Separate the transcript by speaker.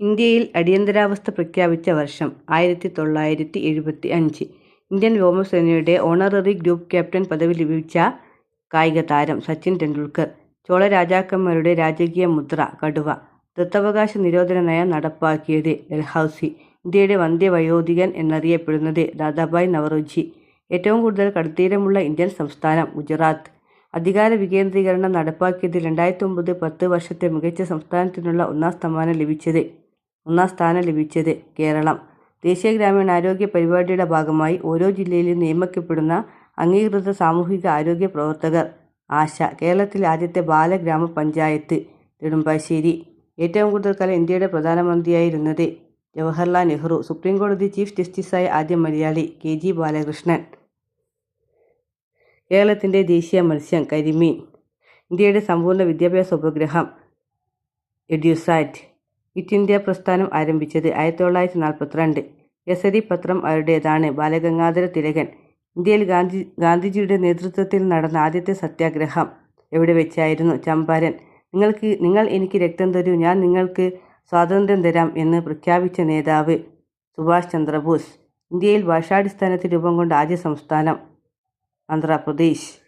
Speaker 1: ഇന്ത്യയിൽ അടിയന്തരാവസ്ഥ പ്രഖ്യാപിച്ച വർഷം ആയിരത്തി തൊള്ളായിരത്തി എഴുപത്തി അഞ്ച് ഇന്ത്യൻ വ്യോമസേനയുടെ ഓണററി ഗ്രൂപ്പ് ക്യാപ്റ്റൻ പദവി ലഭിച്ച കായിക താരം സച്ചിൻ ടെണ്ടുൽക്കർ ചോള രാജാക്കന്മാരുടെ രാജകീയ മുദ്ര കടുവ ദത്തവകാശ നിരോധന നയം നടപ്പാക്കിയത് ഡൽഹൌസി ഇന്ത്യയുടെ വന്ധ്യവയോധികൻ എന്നറിയപ്പെടുന്നത് ദാദാഭായ് നവറോജി. ഏറ്റവും കൂടുതൽ കടുത്തീരമുള്ള ഇന്ത്യൻ സംസ്ഥാനം ഗുജറാത്ത്. അധികാര വികേന്ദ്രീകരണം നടപ്പാക്കിയതിൽ രണ്ടായിരത്തി ഒമ്പത് പത്ത് വർഷത്തെ മികച്ച സംസ്ഥാനത്തിനുള്ള ഒന്നാം സ്ഥാനം ലഭിച്ചത്. ഒന്നാം സ്ഥാനം ലഭിച്ചത് കേരളം. ദേശീയ ഗ്രാമീണ ആരോഗ്യ പരിപാടിയുടെ ഭാഗമായി ഓരോ ജില്ലയിലും നിയമിക്കപ്പെടുന്ന അംഗീകൃത സാമൂഹിക ആരോഗ്യ പ്രവർത്തകർ. ആശ കേരളത്തിലെ ആദ്യത്തെ ബാലഗ്രാമപഞ്ചായത്ത് നെടുമ്പാശ്ശേരി. ഏറ്റവും കൂടുതൽ കാലം ഇന്ത്യയുടെ പ്രധാനമന്ത്രിയായിരുന്നത് ജവഹർലാൽ നെഹ്റു. സുപ്രീം കോടതി ചീഫ് ജസ്റ്റിസായ ആദ്യ മലയാളി കെ ജി ബാലകൃഷ്ണൻ. കേരളത്തിന്റെ ദേശീയ മത്സ്യം കരിമീൻ. ഇന്ത്യയുടെ സമ്പൂർണ വിദ്യാഭ്യാസ ഉപഗ്രഹം എഡ്യൂസാറ്റ്. ക്വിറ്റ് ഇന്ത്യ പ്രസ്ഥാനം ആരംഭിച്ചത് ആയിരത്തി തൊള്ളായിരത്തി നാൽപ്പത്തിരണ്ട് കേസരി പത്രം അവരുടേതാണ്. ബാലഗംഗാധര തിലകൻ. ഇന്ത്യയിൽ ഗാന്ധി ഗാന്ധിജിയുടെ നേതൃത്വത്തിൽ നടന്ന ആദ്യത്തെ സത്യാഗ്രഹം എവിടെ വെച്ചായിരുന്നു? ചമ്പാരൻ. നിങ്ങൾക്ക് നിങ്ങൾ എനിക്ക് രക്തം തരൂ. ഞാൻ നിങ്ങൾക്ക് സ്വാതന്ത്ര്യം തരാം എന്ന് പ്രഖ്യാപിച്ച നേതാവ് സുഭാഷ് ചന്ദ്രബോസ്. ഇന്ത്യയിൽ ഭാഷാടിസ്ഥാനത്തിൽ രൂപം കൊണ്ട ആദ്യ സംസ്ഥാനം ആന്ധ്രാപ്രദേശ്.